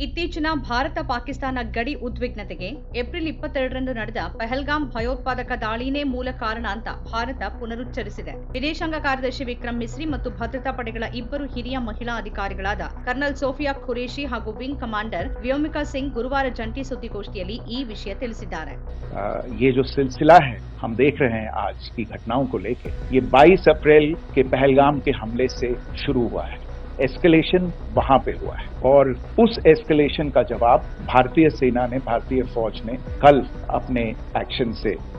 ಇತ್ತೀಚಿನ ಭಾರತ ಪಾಕಿಸ್ತಾನ ಗಡಿ ಉದ್ವಿಗ್ನತೆಗೆ ಏಪ್ರಿಲ್ ಇಪ್ಪತ್ತೆರಡರಂದು ನಡೆದ ಪಹಲ್ಗಾಮ್ ಭಯೋತ್ಪಾದಕ ದಾಳಿನೇ ಮೂಲ ಕಾರಣ ಅಂತ ಭಾರತ ಪುನರುಚ್ಚರಿಸಿದೆ ವಿದೇಶಾಂಗ ಕಾರ್ಯದರ್ಶಿ ವಿಕ್ರಮ್ ಮಿಸ್ರಿ ಮತ್ತು ಭದ್ರತಾ ಪಡೆಗಳ ಇಬ್ಬರು ಹಿರಿಯ ಮಹಿಳಾ ಅಧಿಕಾರಿಗಳಾದ ಕರ್ನಲ್ ಸೋಫಿಯಾ ಖುರೇಶಿ ಹಾಗೂ ವಿಂಗ್ ಕಮಾಂಡರ್ ವ್ಯೋಮಿಕಾ ಸಿಂಗ್ ಗುರುವಾರ ಜಂಟಿ ಸುದ್ದಿಗೋಷ್ಠಿಯಲ್ಲಿ ಈ ವಿಷಯ ತಿಳಿಸಿದ್ದಾರೆ अ, ये जो सिलसिला है हम देख रहे हैं आज की घटनाओं को लेके ये 22 अप्रैल के पहलगाम के हमले से शुरू हुआ है एस्केलेशन वहाँ पे हुआ है। और उस एस्केलेशन का जवाब भारतीय सेना ने, भारतीय फौज ने कल अपने एक्शन से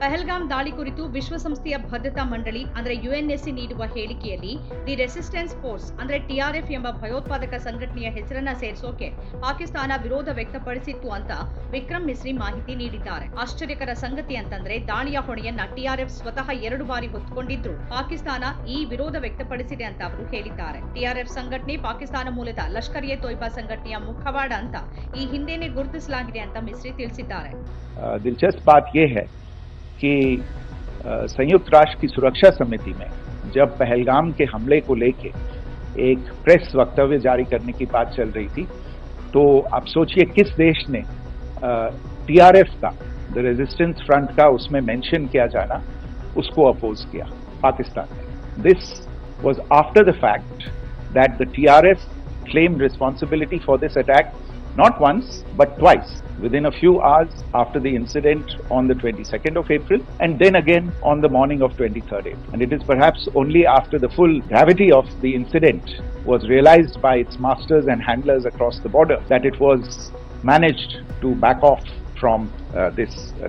ಪಹಲ್ಗಾಮ್ ದಾಳಿ ಕುರಿತು ವಿಶ್ವಸಂಸ್ಥೆಯ ಭದ್ರತಾ ಮಂಡಳಿ, ಅಂದ್ರೆ ಯುಎನ್ಎಸ್ಸಿ ನೀಡುವ ಹೇಳಿಕೆಯಲ್ಲಿ ದಿ ರೆಸಿಸ್ಟೆನ್ಸ್ ಫೋರ್ಸ್, ಅಂದ್ರೆ ಟಿಆರ್ಎಫ್ ಎಂಬ ಭಯೋತ್ಪಾದಕ ಸಂಘಟನೆಯ ಹೆಸರನ್ನ ಸೇರಿಸೋಕೆ ಪಾಕಿಸ್ತಾನ ವಿರೋಧ ವ್ಯಕ್ತಪಡಿಸಿತ್ತು ಅಂತ ವಿಕ್ರಮ್ ಮಿಸ್ರಿ ಮಾಹಿತಿ ನೀಡಿದ್ದಾರೆ. ಆಶ್ಚರ್ಯಕರ ಸಂಗತಿ ಅಂತಂದ್ರೆ ದಾಳಿಯ ಹೊಣೆಯನ್ನ ಟಿಆರ್ಎಫ್ ಸ್ವತಃ ಎರಡು ಬಾರಿ ಹೊತ್ಕೊಂಡಿದ್ರು. ಪಾಕಿಸ್ತಾನ ಈ ವಿರೋಧ ವ್ಯಕ್ತಪಡಿಸಿದೆ ಅಂತ ಅವರು ಹೇಳಿದ್ದಾರೆ. ಟಿಆರ್ಎಫ್ ಸಂಘಟನೆ ಪಾಕಿಸ್ತಾನ ಮೂಲದ ಲಷ್ಕರ್ ಎ ತೊಯ್ಬಾ ಸಂಘಟನೆಯ ಮುಖವಾಡ ಅಂತ ಈ ಹಿಂದೆನೆ ಗುರುತಿಸಲಾಗಿದೆ ಅಂತ ಮಿಸ್ರಿ ತಿಳಿಸಿದ್ದಾರೆ. दिलचस्प बात यह है कि संयुक्त राष्ट्र की सुरक्षा समिति में जब पहलगाम के हमले को लेके एक प्रेस वक्तव्य जारी करने की बात चल रही थी तो आप सोचिए किस देश ने टीआरएफ का द रेजिस्टेंस फ्रंट का उसमें मेंशन किया जाना, उसको अपोज किया, पाकिस्तान ने this was after the fact that the TRF claimed responsibility for this attack not once but twice within a few hours after the incident on the 22nd of April and then again on the morning of 23rd April. And it is perhaps only after the full gravity of the incident was realized by its masters and handlers across the border that it was managed to back off from uh,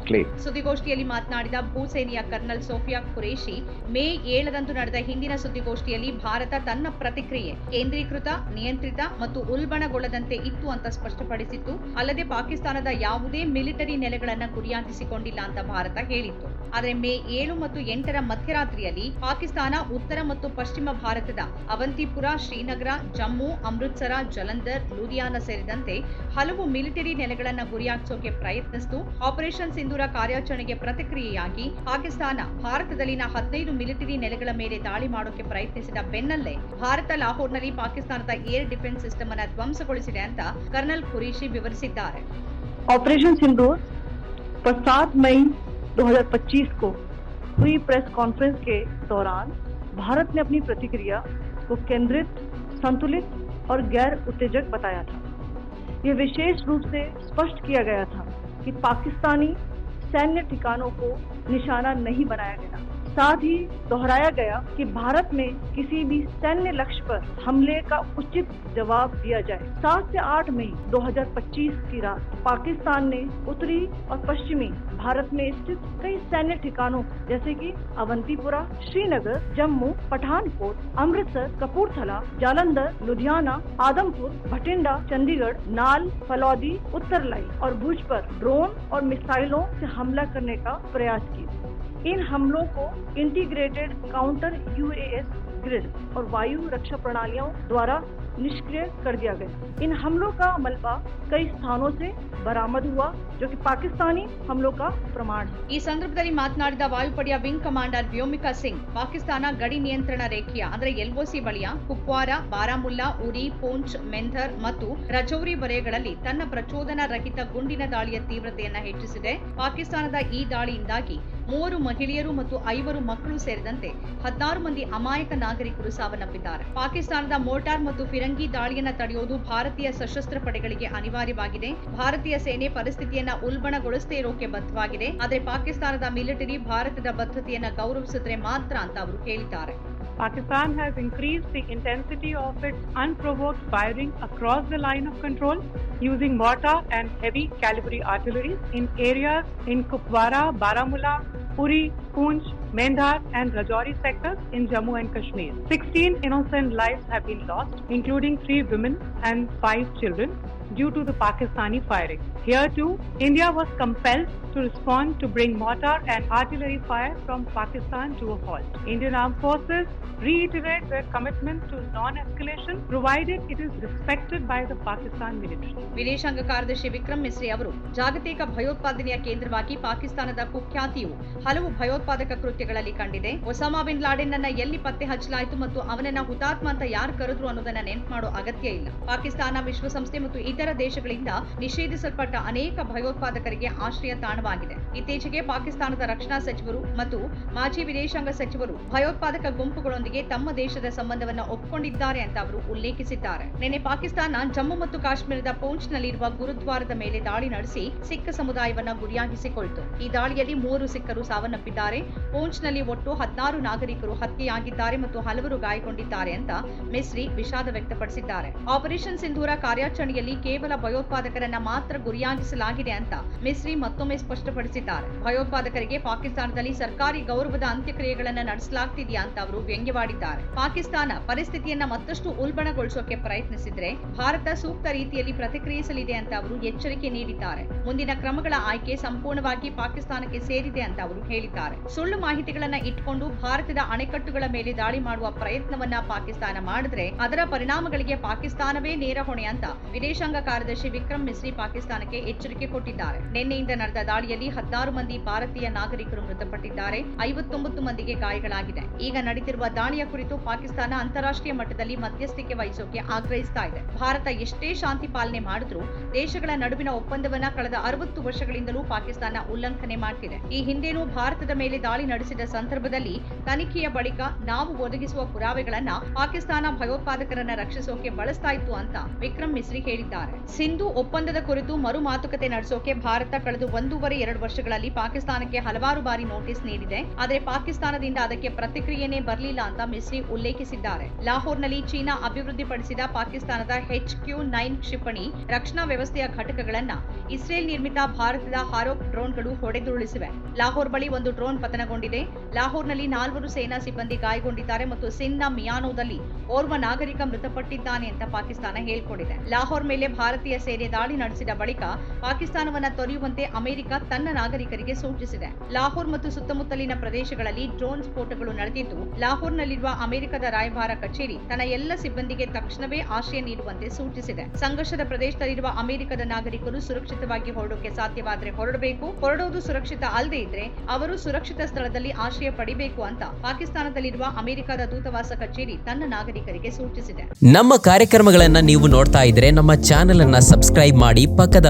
claim uh. ಸುದ್ದಿಗೋಷ್ಠಿಯಲ್ಲಿ ಮಾತನಾಡಿದ ಭೂಸೇನೆಯ colonel Sofiya Qureshi May ಏಳರಂದು ನಡೆದ ಹಿಂದಿನ ಸುದ್ದಿಗೋಷ್ಠಿಯಲ್ಲಿ ಭಾರತ ತನ್ನ ಪ್ರತಿಕ್ರಿಯೆ ಕೇಂದ್ರೀಕೃತ ನಿಯಂತ್ರಿತ ಮತ್ತು ಉಲ್ಬಣಗೊಳ್ಳದಂತೆ ಇತ್ತು ಅಂತ ಸ್ಪಷ್ಟಪಡಿಸಿತ್ತು. ಅಲ್ಲದೆ ಪಾಕಿಸ್ತಾನದ ಯಾವುದೇ ಮಿಲಿಟರಿ ನೆಲೆಗಳನ್ನು ಗುರಿಯಾಗಿಸಿಕೊಂಡಿಲ್ಲ ಅಂತ ಭಾರತ ಹೇಳಿತ್ತು. ಆದರೆ ಮೇ ಏಳು ಮತ್ತು ಎಂಟರ ಮಧ್ಯರಾತ್ರಿಯಲ್ಲಿ ಪಾಕಿಸ್ತಾನ ಉತ್ತರ ಮತ್ತು ಪಶ್ಚಿಮ ಭಾರತದ ಅವಂತಿಪುರ ಶ್ರೀನಗರ ಜಮ್ಮು ಅಮೃತ್ಸರ ಜಲಂಧರ್ ಲೂಧಿಯಾನ ಸೇರಿದಂತೆ ಹಲವು ಮಿಲಿಟರಿ ನೆಲೆಗಳನ್ನು ಗುರಿಯಾಗಿಸೋಕೆ ಪ್ರಯತ್ನಿಸಿತು. ಆಪರೇಷನ್ ಸಿಂಧೂರ ಕಾರ್ಯಾಚರಣೆಗೆ ಪ್ರತಿಕ್ರಿಯೆಯಾಗಿ ಪಾಕಿಸ್ತಾನ ಭಾರತದಲ್ಲಿನ ಹದಿನೈದು ಮಿಲಿಟರಿ ನೆಲೆಗಳ ಮೇಲೆ ದಾಳಿ ಮಾಡೋಕೆ ಪ್ರಯತ್ನಿಸಿದ ಬೆನ್ನಲ್ಲೇ ಭಾರತ ಲಾಹೋರ್ನಲ್ಲಿ ಪಾಕಿಸ್ತಾನದ ಏರ್ ಡಿಫೆನ್ಸ್ ಸಿಸ್ಟಮ್ ಅನ್ನ ಧ್ವಂಸಗೊಳಿಸಿದೆ ಅಂತ ಕರ್ನಲ್ ಖುರೀಶಿ ವಿವರಿಸಿದ್ದಾರೆ ऑपरेशन सिंदूर पर 7 मई 2025 को हुई प्रेस कॉन्फ्रेंस के दौरान भारत ने अपनी प्रतिक्रिया को केंद्रित संतुलित और गैर उत्तेजक बताया था यह विशेष रूप से स्पष्ट किया गया था कि पाकिस्तानी सैन्य ठिकानों को निशाना नहीं बनाया गया। साथ ही दोहराया गया कि भारत में किसी भी सैन्य लक्ष्य पर हमले का उचित जवाब दिया जाए। सात से आठ मई 2025 की रात पाकिस्तान ने उत्तरी और पश्चिमी भारत में स्थित कई सैन्य ठिकानों जैसे कि अवंतीपुरा, श्रीनगर, जम्मू, पठानकोट, अमृतसर, कपूरथला, जालंधर, लुधियाना, आदमपुर, भटिंडा, चंडीगढ़, नाल, फलौदी, उत्तरलाई और भुज पर ड्रोन और मिसाइलों से हमला करने का प्रयास किया। इन हमलों को इंटीग्रेटेड काउंटर यूएएस ग्रिड और वायु रक्षा प्रणालियों द्वारा निष्क्रिय कर दिया गया इन हमलों का मलबा कई स्थानों से बरामद हुआ जो कि पाकिस्तानी हमलों का प्रमाण है ಈ ಸಂದರ್ಭದಲ್ಲಿ ಮಾತನಾಡಿದ ವಾಯುಪಡೆಯ ವಿಂಗ್ ಕಮಾಂಡರ್ ವ್ಯೋಮಿಕಾ ಸಿಂಗ್ ಪಾಕಿಸ್ತಾನ ಗಡಿ ನಿಯಂತ್ರಣ ರೇಖೆಯ ಅಂದ್ರೆ ಎಲ್ಒಸಿ ಬಳಿಯ ಕುಪ್ವಾರ ಬಾರಾಮುಲ್ಲಾ ಉರಿ ಪೂಂಚ್ ಮೆಂಧರ್ ಮತ್ತು ರಜೌರಿ ವಲಯಗಳಲ್ಲಿ ತನ್ನ ಪ್ರಚೋದನಾ ರಹಿತ ಗುಂಡಿನ ದಾಳಿಯ ತೀವ್ರತೆಯನ್ನ ಹೆಚ್ಚಿಸಿದೆ ಪಾಕಿಸ್ತಾನದ ಈ ದಾಳಿಯಿಂದಾಗಿ ಮೂವರು ಮಹಿಳೆಯರು ಮತ್ತು ಐವರು ಮಕ್ಕಳು ಸೇರಿದಂತೆ ಹದಿನಾರು ಮಂದಿ ಅಮಾಯಕ ನಾಗರಿಕರು ಸಾವನ್ನಪ್ಪಿದ್ದಾರೆ. ಪಾಕಿಸ್ತಾನದ ಮೋಟಾರ್ ಮತ್ತು ಫಿರಂಗಿ ದಾಳಿಯನ್ನ ತಡೆಯುವುದು ಭಾರತೀಯ ಸಶಸ್ತ್ರ ಪಡೆಗಳಿಗೆ ಅನಿವಾರ್ಯವಾಗಿದೆ. ಭಾರತೀಯ ಸೇನೆ ಪರಿಸ್ಥಿತಿಯನ್ನ ಉಲ್ಬಣಗೊಳಿಸದೇ ಇರೋಕೆ ಬದ್ಧವಾಗಿದೆ. ಆದರೆ ಪಾಕಿಸ್ತಾನದ ಮಿಲಿಟರಿ ಭಾರತದ ಬದ್ಧತೆಯನ್ನ ಗೌರವಿಸಿದ್ರೆ ಮಾತ್ರ ಅಂತ ಅವರು ಹೇಳಿದ್ದಾರೆ Pakistan has increased the intensity of its unprovoked firing across the line of control using mortar and heavy caliber artillery in areas in Kupwara, Baramulla, Puri, Poonch, Mendhar and Rajouri sectors in Jammu and Kashmir. 16 innocent lives have been lost, including three women and five children due to the Pakistani firing. Here too, India was compelled to respond to bring mortar and artillery fire from Pakistan to a halt. Indian Armed Forces reiterate their commitment to non-escalation provided it is respected by the Pakistan military. ವಿದೇಶಾಂಗ ಕಾರ್ಯದರ್ಶಿ ವಿಕ್ರಮ್ ಮಿಸ್ರಿ ಅವರು ಜಾಗತಿಕ ಭಯೋತ್ಪಾದನೆಯ ಕೇಂದ್ರವಾಗಿ ಪಾಕಿಸ್ತಾನದ ಕುಖ್ಯಾತಿಯು ಹಲವು ಭಯೋತ್ಪಾದಕ ಕೃತ್ಯಗಳಲ್ಲಿ ಕಂಡಿದೆ ಒಸಾಮಾ ಬಿನ್ ಲಾಡೆನ್ ಅನ್ನ ಎಲ್ಲಿ ಪತ್ತೆ ಹಚ್ಚಲಾಯಿತು ಮತ್ತು ಅವನನ್ನ ಹುತಾತ್ಮ ಅಂತ ಯಾರು ಕರೆದ್ರು ಅನ್ನೋದನ್ನ ನೆನ್ಪು ಮಾಡೋ ಅಗತ್ಯ ಇಲ್ಲ ಪಾಕಿಸ್ತಾನ ವಿಶ್ವಸಂಸ್ಥೆ ಮತ್ತು ಇತರ ದೇಶಗಳಿಂದ ನಿಷೇಧಿಸಲ್ಪಟ್ಟ ಅನೇಕ ಭಯೋತ್ಪಾದಕರಿಗೆ ಆಶ್ರಯ ತಾಣವಾಗಿದೆ. ಇತ್ತೀಚೆಗೆ ಪಾಕಿಸ್ತಾನದ ರಕ್ಷಣಾ ಸಚಿವರು ಮತ್ತು ಮಾಜಿ ವಿದೇಶಾಂಗ ಸಚಿವರು ಭಯೋತ್ಪಾದಕ ಗುಂಪುಗಳೊಂದಿಗೆ ತಮ್ಮ ದೇಶದ ಸಂಬಂಧವನ್ನು ಒಪ್ಪಿಕೊಂಡಿದ್ದಾರೆ ಅಂತ ಅವರು ಉಲ್ಲೇಖಿಸಿದ್ದಾರೆ. ನಿನ್ನೆ ಪಾಕಿಸ್ತಾನ ಜಮ್ಮು ಮತ್ತು ಕಾಶ್ಮೀರದ ಪೂಂಚ್ನಲ್ಲಿರುವ ಗುರುದ್ವಾರದ ಮೇಲೆ ದಾಳಿ ನಡೆಸಿ ಸಿಖ್ ಸಮುದಾಯವನ್ನ ಗುರಿಯಾಗಿಸಿಕೊಳ್ತು. ಈ ದಾಳಿಯಲ್ಲಿ ಮೂವರು ಸಿಖ್ಖರು ಸಾವನ್ನಪ್ಪಿದ್ದಾರೆ. ಪೂಂಚ್ನಲ್ಲಿ ಒಟ್ಟು ಹದಿನಾರು ನಾಗರಿಕರು ಹತ್ಯೆಯಾಗಿದ್ದಾರೆ ಮತ್ತು ಹಲವರು ಗಾಯಗೊಂಡಿದ್ದಾರೆ ಅಂತ ಮಿಸ್ರಿ ವಿಷಾದ ವ್ಯಕ್ತಪಡಿಸಿದ್ದಾರೆ. ಆಪರೇಷನ್ ಸಿಂಧೂರ ಕಾರ್ಯಾಚರಣೆಯಲ್ಲಿ ಕೇವಲ ಭಯೋತ್ಪಾದಕರನ್ನ ಮಾತ್ರ ಗುರಿಯಾಗಿಸಲಾಗಿದೆ ಅಂತ ಮಿಸ್ರಿ ಮತ್ತೊಮ್ಮೆ ಸ್ಪಷ್ಟಪಡಿಸಿದ್ದಾರೆ. ಭಯೋತ್ಪಾದಕರಿಗೆ ಪಾಕಿಸ್ತಾನದಲ್ಲಿ ಸರ್ಕಾರಿ ಗೌರವದ ಅಂತ್ಯಕ್ರಿಯೆಗಳನ್ನ ನಡೆಸಲಾಗ್ತಿದೆಯಾ ಅಂತ ಅವರು ವ್ಯಂಗ್ಯವಾಡಿದ್ದಾರೆ. ಪಾಕಿಸ್ತಾನ ಪರಿಸ್ಥಿತಿಯನ್ನ ಮತ್ತಷ್ಟು ಉಲ್ಬಣಗೊಳಿಸೋಕೆ ಪ್ರಯತ್ನಿಸಿದ್ರೆ ಭಾರತ ಸೂಕ್ತ ರೀತಿಯಲ್ಲಿ ಪ್ರತಿಕ್ರಿಯಿಸಲಿದೆ ಅಂತ ಅವರು ಎಚ್ಚರಿಕೆ ನೀಡಿದ್ದಾರೆ. ಮುಂದಿನ ಕ್ರಮಗಳ ಆಯ್ಕೆ ಸಂಪೂರ್ಣವಾಗಿ ಪಾಕಿಸ್ತಾನಕ್ಕೆ ಸೇರಿದೆ ಅಂತ ಅವರು ಹೇಳಿದ್ದಾರೆ. ಸುಳ್ಳು ಮಾಹಿತಿಗಳನ್ನ ಇಟ್ಕೊಂಡು ಭಾರತದ ಅಣೆಕಟ್ಟುಗಳ ಮೇಲೆ ದಾಳಿ ಮಾಡುವ ಪ್ರಯತ್ನವನ್ನ ಪಾಕಿಸ್ತಾನ ಮಾಡಿದ್ರೆ ಅದರ ಪರಿಣಾಮಗಳಿಗೆ ಪಾಕಿಸ್ತಾನವೇ ನೇರ ಹೊಣೆ ಅಂತ ವಿದೇಶಾಂಗ ಕಾರ್ಯದರ್ಶಿ ವಿಕ್ರಮ್ ಮಿಸ್ರಿ ಪಾಕಿಸ್ತಾನಕ್ಕೆ ಎಚ್ಚರಿಕೆ ಕೊಟ್ಟಿದ್ದಾರೆ. ನಿನ್ನೆಯಿಂದ ನಡೆದ ದಾಳಿಯಲ್ಲಿ ಹದಿನಾರು ಮಂದಿ ಭಾರತೀಯ ನಾಗರಿಕರು ಮೃತಪಟ್ಟಿದ್ದಾರೆ. ಐವತ್ತೊಂಬತ್ತು ಮಂದಿಗೆ ಗಾಯಗಳಾಗಿದೆ. ಈಗ ನಡೆದಿರುವ ದಾಳಿಯ ಕುರಿತು ಪಾಕಿಸ್ತಾನ ಅಂತಾರಾಷ್ಟ್ರೀಯ ಮಟ್ಟದಲ್ಲಿ ಮಧ್ಯಸ್ಥಿಕೆ ವಹಿಸೋಕೆ ಆಗ್ರಹಿಸ್ತಾ ಇದೆ. ಭಾರತ ಎಷ್ಟೇ ಶಾಂತಿ ಪಾಲನೆ ಮಾಡಿದ್ರೂ ದೇಶಗಳ ನಡುವಿನ ಒಪ್ಪಂದವನ್ನ ಕಳೆದ ಅರವತ್ತು ವರ್ಷಗಳಿಂದಲೂ ಪಾಕಿಸ್ತಾನ ಉಲ್ಲಂಘನೆ ಮಾಡ್ತಿದೆ. ಈ ಹಿಂದೆನೂ ಭಾರತದ ಮೇಲೆ ದಾಳಿ ನಡೆಸಿದ ಸಂದರ್ಭದಲ್ಲಿ ತನಿಖೆಯ ಬಳಿಕ ನಾವು ಒದಗಿಸುವ ಪುರಾವೆಗಳನ್ನ ಪಾಕಿಸ್ತಾನ ಭಯೋತ್ಪಾದಕರನ್ನ ರಕ್ಷಿಸೋಕೆ ಬಳಸ್ತಾ ಇತ್ತು ಅಂತ ವಿಕ್ರಮ್ ಮಿಸ್ರಿ ಹೇಳಿದ್ದಾರೆ. ಸಿಂಧು ಒಪ್ಪಂದದ ಕುರಿತು ಮರು ಮಾತುಕತೆ ನಡೆಸೋಕೆ ಭಾರತ ಕಳೆದ ಒಂದೂವರೆ ಎರಡು ವರ್ಷಗಳಲ್ಲಿ ಪಾಕಿಸ್ತಾನಕ್ಕೆ ಹಲವಾರು ಬಾರಿ ನೋಟಿಸ್ ನೀಡಿದೆ. ಆದರೆ ಪಾಕಿಸ್ತಾನದಿಂದ ಅದಕ್ಕೆ ಪ್ರತಿಕ್ರಿಯೆನೇ ಬರಲಿಲ್ಲ ಅಂತ ಮಿಸ್ರಿ ಉಲ್ಲೇಖಿಸಿದ್ದಾರೆ. ಲಾಹೋರ್ನಲ್ಲಿ ಚೀನಾ ಅಭಿವೃದ್ಧಿಪಡಿಸಿದ ಪಾಕಿಸ್ತಾನದ ಹೆಚ್ ಕ್ಯೂ ನೈನ್ ಕ್ಷಿಪಣಿ ರಕ್ಷಣಾ ವ್ಯವಸ್ಥೆಯ ಘಟಕಗಳನ್ನ ಇಸ್ರೇಲ್ ನಿರ್ಮಿತ ಭಾರತದ ಹಾರೋಕ್ ಡ್ರೋನ್ಗಳು ಹೊಡೆದುರುಳಿಸಿವೆ. ಲಾಹೋರ್ ಬಳಿ ಒಂದು ಡ್ರೋನ್ ಪತನಗೊಂಡಿದೆ. ಲಾಹೋರ್ನಲ್ಲಿ ನಾಲ್ವರು ಸೇನಾ ಸಿಬ್ಬಂದಿ ಗಾಯಗೊಂಡಿದ್ದಾರೆ ಮತ್ತು ಸಿಂಧ್ನ ಮಿಯಾನೋದಲ್ಲಿ ಓರ್ವ ನಾಗರಿಕ ಮೃತಪಟ್ಟಿದ್ದಾನೆ ಅಂತ ಪಾಕಿಸ್ತಾನ ಹೇಳಿಕೊಂಡಿದೆ. ಲಾಹೋರ್ ಮೇಲೆ ಭಾರತೀಯ ಸೇನೆ ದಾಳಿ ನಡೆಸಿದ ಬಳಿಕ ಪಾಕಿಸ್ತಾನವನ್ನ ತೊರೆಯುವಂತೆ ಅಮೆರಿಕ ತನ್ನ ನಾಗರಿಕರಿಗೆ ಸೂಚಿಸಿದೆ. ಲಾಹೋರ್ ಮತ್ತು ಸುತ್ತಮುತ್ತಲಿನ ಪ್ರದೇಶಗಳಲ್ಲಿ ಡ್ರೋನ್ ಸ್ಫೋಟಗಳು ನಡೆದಿದ್ದು, ಲಾಹೋರ್ನಲ್ಲಿರುವ ಅಮೆರಿಕದ ರಾಯಭಾರ ಕಚೇರಿ ತನ್ನ ಎಲ್ಲ ಸಿಬ್ಬಂದಿಗೆ ತಕ್ಷಣವೇ ಆಶ್ರಯ ನೀಡುವಂತೆ ಸೂಚಿಸಿದೆ. ಸಂಘರ್ಷದ ಪ್ರದೇಶದಲ್ಲಿರುವ ಅಮೆರಿಕದ ನಾಗರಿಕರು ಸುರಕ್ಷಿತವಾಗಿ ಹೊರಡೋಕೆ ಸಾಧ್ಯವಾದರೆ ಹೊರಡಬೇಕು, ಹೊರಡೋದು ಸುರಕ್ಷಿತ ಅಲ್ಲದೆ ಇದ್ರೆ ಅವರು ಸುರಕ್ಷಿತ ಸ್ಥಳದಲ್ಲಿ ಆಶ್ರಯ ಪಡಿಬೇಕು ಅಂತ ಪಾಕಿಸ್ತಾನದಲ್ಲಿರುವ ಅಮೆರಿಕದ ದೂತವಾಸ ಕಚೇರಿ ತನ್ನ ನಾಗರಿಕರಿಗೆ ಸೂಚಿಸಿದೆ. ನಮ್ಮ ಕಾರ್ಯಕ್ರಮಗಳನ್ನ ನೀವು ನೋಡ್ತಾ ಇದ್ರೆ ನಮ್ಮ ಚಾನೆಲ್ ಅನ್ನ ಸಬ್ಸ್ಕ್ರೈಬ್ ಮಾಡಿ ಪಕ್ಕದ